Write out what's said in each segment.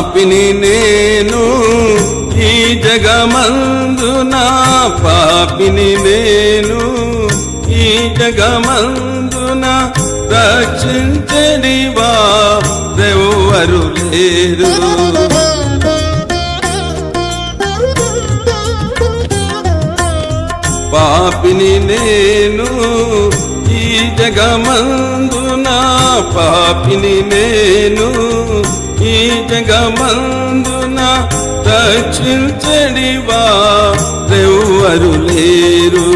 పాపిని నేను ఈ జగమందున పాపిని నేను ఈ జగమందున రక్షించడివా ఎవరు లేరు. పాపిని నేను ఈ జగమందున పాపిని నేను జగమందున రక్షించడివా? ఎవరు లేరు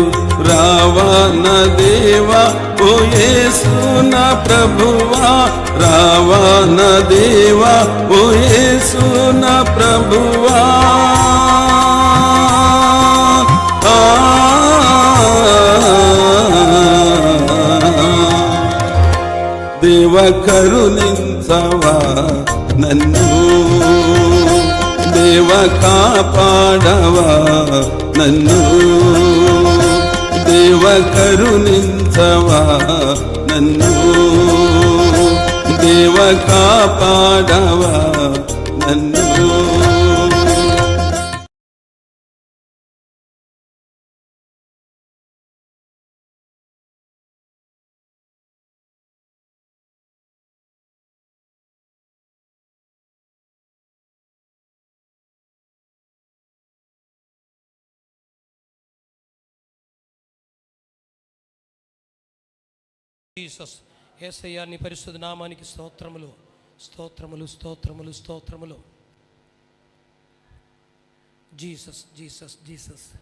రావణ దేవా ఓ ప్రభువా. రావణ దేవా ఓ ప్రభువా. దేవ కరుణించవా నన్ను దేవ కాపాడవా? నన్ను దేవ కరుణించవా? నన్ను దేవ కాపాడవా? జీసస్ ఏసయ్య నీ పరిశుద్ధ నామానికి స్తోత్రములు. స్తోత్రములు స్తోత్రములు స్తోత్రములు. Jesus Jesus Jesus.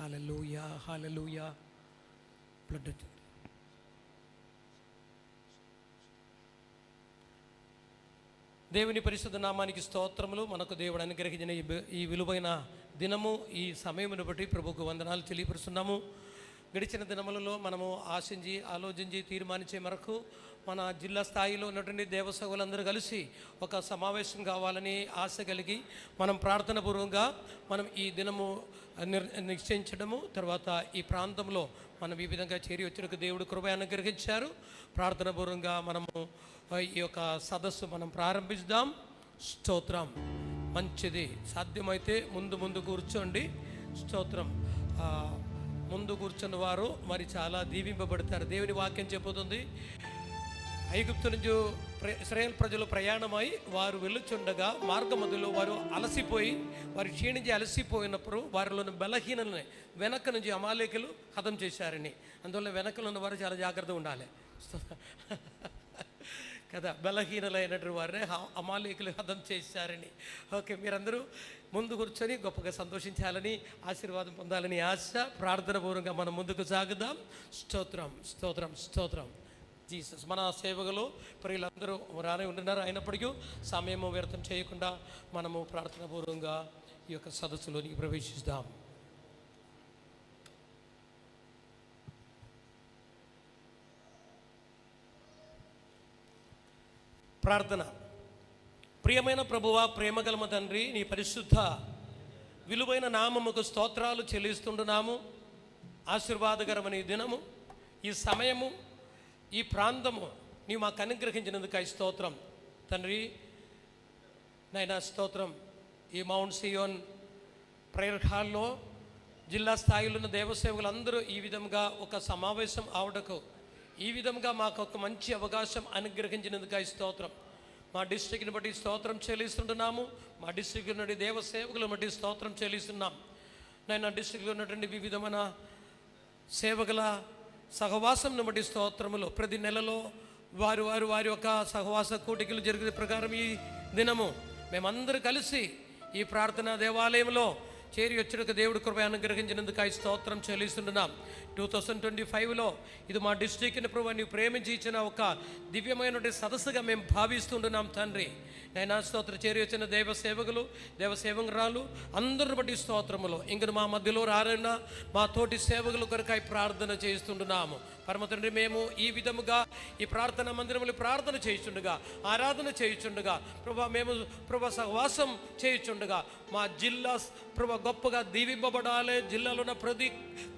హాలూయా హాలూయా బ్లడ్ దేవుని పరిశుద్ధ నామానికి స్తోత్రములు. మనకు దేవుడు అనుగ్రహించిన ఈ విలువైన దినము ఈ సమయమును బట్టి ప్రభుకు వందనాలు తెలియపరుస్తున్నాము. గడిచిన దినములలో మనము ఆశించి ఆలోచించి తీర్మానించే మేరకు మన జిల్లా స్థాయిలో ఉన్నటువంటి దేవసభలందరూ కలిసి ఒక సమావేశం కావాలని ఆశ కలిగి మనం ప్రార్థనపూర్వకంగా మనం ఈ దినము నిర్ నిశ్చయించడము తర్వాత ఈ ప్రాంతంలో మనం ఈ విధంగా చేరి వచ్చినకు దేవుడు కృప అనుగ్రహించారు. ప్రార్థనపూర్వకంగా మనము ఈ యొక్క సదస్సు మనం ప్రారంభిద్దాం. స్తోత్రం. మంచిది. సాధ్యమైతే ముందు ముందు కూర్చోండి. స్తోత్రం. ముందు కూర్చున్న వారు మరి చాలా దీవింపబడతారు. దేవుని వాక్యం చెబుతుంది. ఐగుప్తు నుంచి ప్ర- ఇస్రాయేల్ ప్రజలు ప్రయాణమై వారు వెళ్ళుచుండగా మార్గమధ్యలో వారు అలసిపోయి వారు క్షీణించి అలసిపోయినప్పుడు వారిలోని బలహీనల్ని వెనక నుంచి అమాలేకులు హతం చేశారని. అందువల్ల వెనకలు ఉన్న వారు చాలా జాగ్రత్తగా ఉండాలి. కదా బలహీనలైనటువంటి వారిని హ- అమాలేకులు హతం చేశారని. ఓకే మీరందరూ ముందు కూర్చొని గొప్పగా సంతోషించాలని ఆశీర్వాదం పొందాలని ఆశ ప్రార్థనపూర్వకంగా మనం ముందుకు సాగుదాం. స్తోత్రం స్తోత్రం స్తోత్రం. జీసస్ మన సేవకులు ప్రియులందరూ రానే ఉంటున్నారు అయినప్పటికీ సమయము వ్యర్థం చేయకుండా మనము ప్రార్థనపూర్వకంగా ఈ యొక్క సదస్సులోనికి ప్రవేశిస్తాం. ప్రార్థన. ప్రియమైన ప్రభువా ప్రేమగలమ తండ్రి నీ పరిశుద్ధ విలువైన నామముకు స్తోత్రాలు చెల్లిస్తుంటున్నాము. ఆశీర్వాదకరమైన ఈ దినము ఈ సమయము ఈ ప్రాంతము నీవు మాకు అనుగ్రహించినందుకు ఈ స్తోత్రం. తండ్రి నాయన స్తోత్రం ఈ మౌంట్ సియోన్ ప్రేయర్ హాల్లో జిల్లా స్థాయిలో ఉన్న దేవసేవకులందరూ ఈ విధంగా ఒక సమావేశం ఆవుటకు ఈ విధంగా మాకు ఒక మంచి అవకాశం అనుగ్రహించినందుకు ఈ స్తోత్రం. మా డిస్ట్రిక్ట్ని బట్టి స్తోత్రం చెల్లిస్తుంటున్నాము. మా డిస్ట్రిక్ట్ నుండి దేవ సేవకులను బట్టి స్తోత్రం చెల్లిస్తున్నాం. నేను డిస్ట్రిక్ట్లో ఉన్నటువంటి వివిధమైన సేవకుల సహవాసంను బట్టి స్తోత్రములు. ప్రతి నెలలో వారు వారు వారి యొక్క సహవాస కూటికలు జరిగే ప్రకారం ఈ దినము మేమందరూ కలిసి ఈ ప్రార్థనా దేవాలయంలో చేరి వచ్చిన దేవుడి కృప అనుగ్రహించినందుకు ఆ స్తోత్రం చెల్లిస్తుంటున్నాం. టూ థౌజండ్ ట్వంటీ ఫైవ్లో ఇది మా డిస్ట్రిక్ట్ని ప్రభు నీవు ప్రేమించి ఇచ్చిన ఒక దివ్యమైనటువంటి సదస్సుగా మేము భావిస్తుంటున్నాం తండ్రి. నైనా స్తోత్ర చేరి వచ్చిన దేవ సేవకులు దేవ సేవకురాలు అందరిని బట్టి స్తోత్రములు. ఇంక మా మధ్యలో రారైనా మా తోటి సేవకుల కొరకై ప్రార్థన చేస్తుంటున్నాము. పరమ తండ్రి మేము ఈ విధముగా ఈ ప్రార్థన మందిరములు ప్రార్థన చేయుచుండగా ఆరాధన చేయుచుండగా ప్రభా మేము ప్రభా సహవాసం చేయుచుండగా మా జిల్లా ప్రభా గొప్పగా దీవింపబడాలి. జిల్లాలో ఉన్న ప్రతి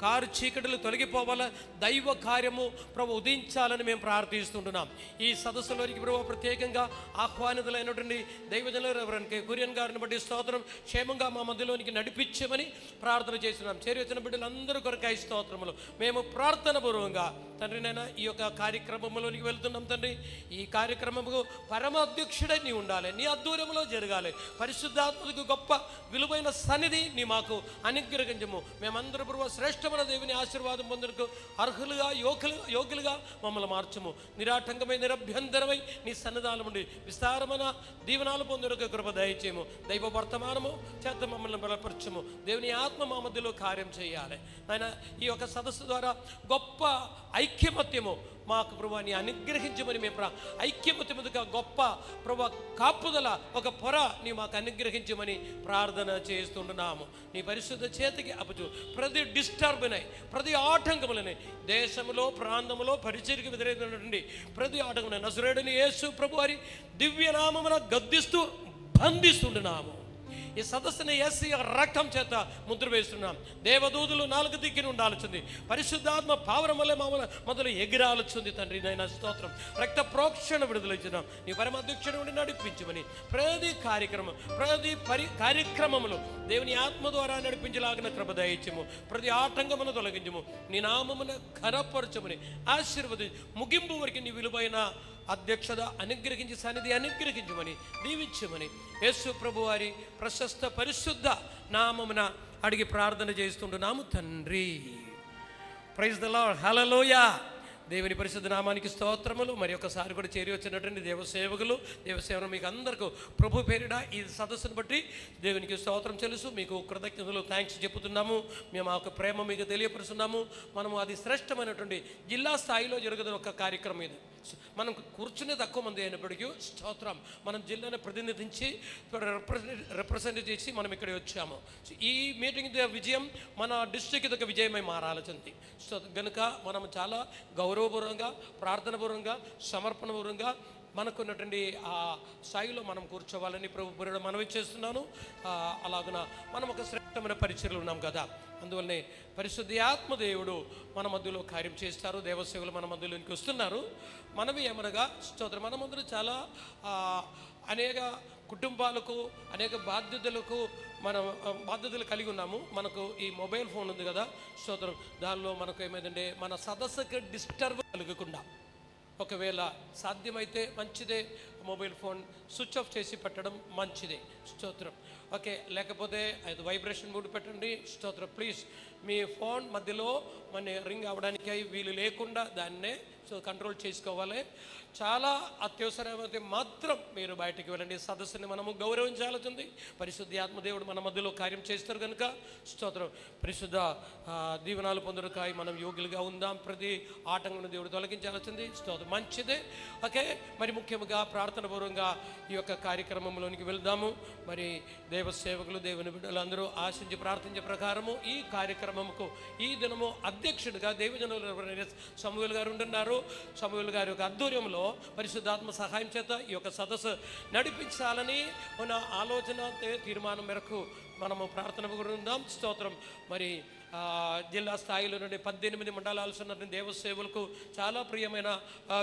కారు చీకటిలు తొలగిపోవాలి దైవ కార్యము ప్రభు ఉదించాలని మేము ప్రార్థిస్తుంటున్నాం. ఈ సదస్సులోనికి ప్రభు ప్రత్యేకంగా ఆహ్వానితులైనటువంటి దైవజనులు ఎవరికి కురియన్ గారిని బట్టి స్తోత్రం క్షేమంగా మా మధ్యలోనికి నడిపించమని ప్రార్థన చేస్తున్నాం. చేరి వచ్చిన బిడ్డలందరూ కొరకాయ స్తోత్రములు. మేము ప్రార్థన పూర్వంగా తండ్రి నైనా ఈ యొక్క కార్యక్రమంలోనికి వెళ్తున్నాం తండ్రి. ఈ కార్యక్రమము పరమ అధ్యక్షుడై నీ ఉండాలి నీ అద్దూరంలో జరగాలి. పరిశుద్ధాత్మకు గొప్ప విలువైన సన్నిధి నీ మాకు అనుగ్రహించము. మేమందరూ ప్రభు శ్రేష్టమైన దేవుని ఆశీర్వాదం పొందుటకు అర్హులుగా యోగులు యోగులుగా మమ్మల్ని మార్చము. నిరాటంకమై నిరభ్యంతరమై నీ సన్నిధానం ఉండి విస్తారమైన దీవనాలు పొందుటకు కృప దయచేయము. దైవ వర్తమానము చేత మమ్మల్ని బలపరచము. దేవుని ఆత్మ మా మధ్యలో కార్యం చేయాలి. ఆయన ఈ యొక్క సదస్సు ద్వారా గొప్ప ఐక్యమత్యము మాకు ప్రభు నీ అనుగ్రహించమని మేము ప్రా ఐక్యమత్యముగా గొప్ప ప్రభు కాపుదల ఒక పొర నీ మాకు అనుగ్రహించమని ప్రార్థన చేస్తుంటున్నాము. నీ పరిశుద్ధ చేతికి అప్పచు ప్రతి డిస్టర్బ్నై ప్రతి ఆటంకములని దేశంలో ప్రాంతంలో పరిచయకు వ్యతిరేకమైనటువంటి ప్రతి ఆటంకమైన నసురేడుని యేసు ప్రభు వారి దివ్యనామమున గద్దిస్తూ బంధిస్తుంటున్నాము. ఈ సదస్సుని ఏసీ రక్తం చేత ముద్ర వేస్తున్నాం. దేవదూదులు నాలుగు దిక్కున ఉండాల్సింది. పరిశుద్ధాత్మ పావరమలే మామూలు మొదలు ఎగిరాల్సింది తండ్రి నాయన స్తోత్రం. రక్త ప్రోక్షణ విడుదల ఇచ్చినాం నీ పరమాధ్యక్షుడు నడిపించమని ప్రతి కార్యక్రమం ప్రతి పరి కార్యక్రమములు దేవుని ఆత్మ ద్వారా నడిపించలాగిన కృప దయచము ప్రతి ఆటంకమును తొలగించము. నీ నామమున ఘనపరచమని ఆశీర్వది ముగింపు వరకు నీ విలువైన అధ్యక్షత అనుగ్రహించి సన్నిధి అనుగ్రహించమని దీవించమని యేసు ప్రభు వారి ప్రశస్త పరిశుద్ధ నామమున అడిగి ప్రార్థన చేస్తుంటున్నాము తండ్రి. ప్రైజ్ ద లార్డ్ హల్లెలూయా దేవుని పరిశుద్ధ నామానికి స్తోత్రములు. మరి ఒకసారి కూడా చేరి వచ్చినటువంటి దేవసేవకులు దేవసేవలు మీకు అందరికీ ప్రభు పేరిట ఈ సదస్సును బట్టి దేవునికి స్తోత్రం తెలుసు మీకు కృతజ్ఞతలు థ్యాంక్స్ చెప్తున్నాము మేము ఆ యొక్క ప్రేమ మీకు తెలియపరుస్తున్నాము. మనము అది శ్రేష్టమైనటువంటి జిల్లా స్థాయిలో జరుగుతున్న ఒక కార్యక్రమం ఇది. మనం కూర్చునే తక్కువ మంది అయినప్పటికీ స్తోత్రం. మనం జిల్లాను ప్రతినిధించి రిప్రజెంట్ చేసి మనం ఇక్కడ వచ్చాము. ఈ మీటింగ్ విజయం మన డిస్ట్రిక్ట్ ఒక విజయమై మారాల్సింది సో మనం చాలా గౌరవపూర్వంగా ప్రార్థనపూర్వంగా సమర్పణపూర్వంగా మనకున్నటువంటి ఆ స్థాయిలో మనం కూర్చోవాలని ప్రభు పురుడు మనవి చేస్తున్నాను. అలాగున మనం ఒక శ్రేష్టమైన పరిచయలు ఉన్నాం కదా. అందువల్లనే పరిశుద్ధి ఆత్మదేవుడు మన మధ్యలో కార్యం చేస్తారు. దేవసేవలు మన మధ్యలోనికి వస్తున్నారు. మనవి ఏమనగా స్తోత్రం. మన మధ్యలో చాలా అనేక కుటుంబాలకు అనేక బాధ్యతలకు మన బాధ్యతలు కలిగి ఉన్నాము. మనకు ఈ మొబైల్ ఫోన్ ఉంది కదా స్తోత్రం. దానిలో మనకు ఏమైందంటే మన సదస్సుకి డిస్టర్బ్ కలగకుండా ఒకవేళ సాధ్యమైతే మంచిదే మొబైల్ ఫోన్ స్విచ్ ఆఫ్ చేసి పెట్టడం మంచిదే. స్తోత్రం. ఓకే లేకపోతే అది వైబ్రేషన్ మూడు పెట్టండి. స్తోత్రం. ప్లీజ్ మీ ఫోన్ మధ్యలో మన రింగ్ అవ్వడానికి వీలు లేకుండా దాన్నే కంట్రోల్ చేసుకోవాలి. చాలా అత్యవసరమైతే మాత్రం మీరు బయటికి వెళ్ళండి. సదస్సుని మనము గౌరవించాల్సింది. పరిశుద్ధి ఆత్మదేవుడు మన మధ్యలో కార్యం చేస్తారు కనుక స్తోత్రం. పరిశుద్ధ దీవనాలు దీవెనాలు మనం యోగులుగా ఉందాం. ప్రతి ఆటంకం దేవుడు తొలగించాల్సింది. స్తోత్రం. మంచిదే. ఓకే? మరి ముఖ్యంగా ప్రార్థన పూర్వంగా ఈ యొక్క కార్యక్రమంలోనికి వెళ్దాము. మరి దేవ సేవకులు దేవుని బిడ్డలు అందరూ ఆశించి ప్రార్థించే ప్రకారము ఈ కార్యక్రమముకు ఈ దినము అధ్యక్షుడిగా దేవజనులు సమూహులు గారు ఉంటున్నారు. సమూహులు గారి యొక్క ఆధ్వర్యంలో పరిశుద్ధాత్మ సహాయం చేత ఈ యొక్క సదస్సు నడిపించాలని మన ఆలోచన తీర్మానం మేరకు మనము ప్రార్థన గురుందాం స్తోత్రం. మరి జిల్లా స్థాయిలో నుండి పద్దెనిమిది మండలాలు ఉన్నటువంటి దేవసేవులకు చాలా ప్రియమైన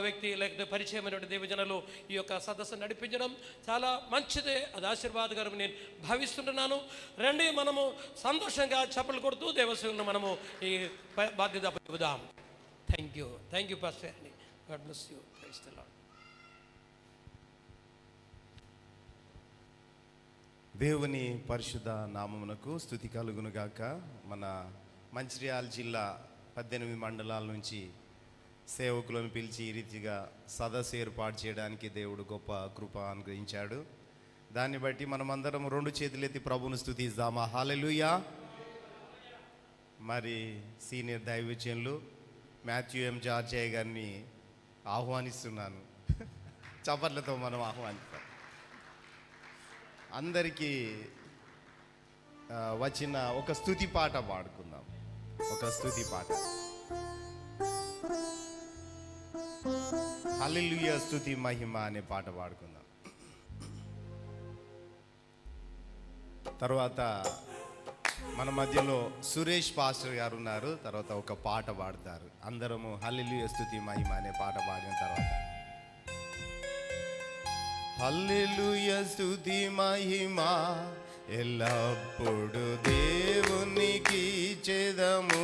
వ్యక్తి లేకపోతే పరిచయమైనటువంటి దేవజనులు ఈ యొక్క సదస్సు నడిపించడం చాలా మంచిదే. అది ఆశీర్వాదకరం నేను భావిస్తుంటున్నాను. రండి మనము సంతోషంగా చప్పలు కొడుతూ దేవసేవులను మనము ఈ బాధ్యత పొందుదాం. Thank you thank you pastor అండి God bless you praise the దేవుని పరిశుద్ధ నామమునకు స్థుతి కలుగునుగాక. మన మంచిర్యాల జిల్లా పద్దెనిమిది మండలాల నుంచి సేవకులను పిలిచి ఈ రీతిగా సదస్సు ఏర్పాటు చేయడానికి దేవుడు గొప్ప కృప అనుగ్రహించాడు. దాన్ని బట్టి మనమందరం రెండు చేతులెత్తి ప్రభును స్థుతిద్దామా హాలెలుయా మరి సీనియర్ దైవజనులు మాథ్యూ ఎం జార్జయ్య గారిని ఆహ్వానిస్తున్నాను. చప్పట్లతో మనం ఆహ్వానిస్తాం. అందరికీ వచ్చిన ఒక స్థుతి పాట పాడుకుందాం. ఒక స్థుతి పాట. హలిలుయ స్థుతి మహిమ అనే పాట పాడుకుందాం. తర్వాత మన మధ్యలో సురేష్ పాస్టర్ గారు ఉన్నారు తర్వాత ఒక పాట పాడతారు. అందరము హల్లిలు ఎస్తుతి మహిమ అనే పాట పాడిన తర్వాత. హల్లిలు ఎస్తుతి మహిమ ఎల్లప్పుడు దేవునికి చెదము.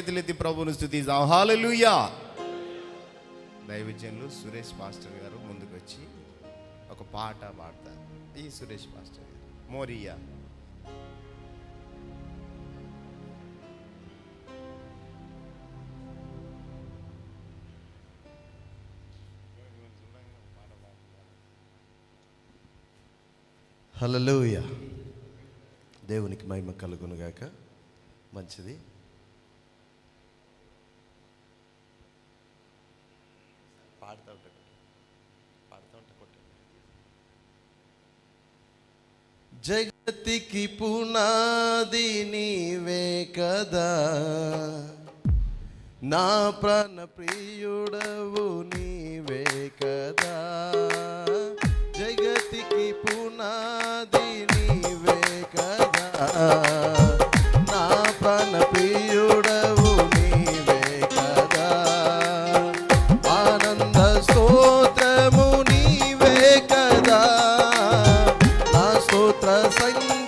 చేతులెత్తి ప్రభువును స్థుతిద్దాం హాలలుయా దైవజనులు సురేష్ మాస్టర్ గారు ముందుకు వచ్చి ఒక పాట పాడతారు. ఈ సురేష్ మాస్టర్ గారు మోరియా. హల్లెలూయ దేవునికి మహిమ కలుగునుగాక. మంచిది. పాడుతూ ఉంటా పాడుతూ ఉంటా కొట్టండి. జగతికి పునాది నీవే కదా. నా ప్రాణ ప్రియుడవు నీవే కదా. జగతికి పునాది నీవే కదా. స్తోత్ర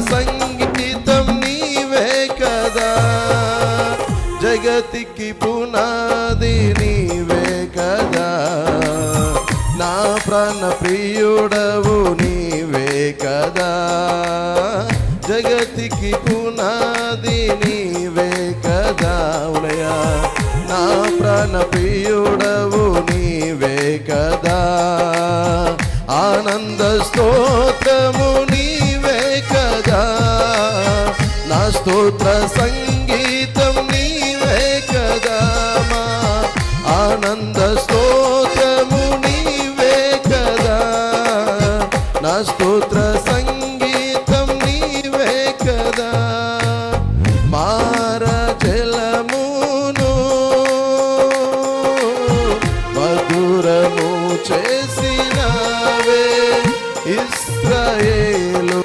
సంగీతం నీవే కదా. జగతికి పునాది నీవే కదా. నా ప్రాణ ప్రియుడవు నీవే కదా. జగతికి పునాది నీవే కదా ఉనయా నా ప్రాణ ప్రియుడవు నీవే కదా. ఆనంద స్తోత్రము స్తోత్ర సంగీతం నీవే కదా ఆనంద స్తోత్రము నీవే కదా. నా స్తోత్ర సంగీతం నీవే కదా. మార జలమును మధురము చేసినవే ఇస్రాయేలును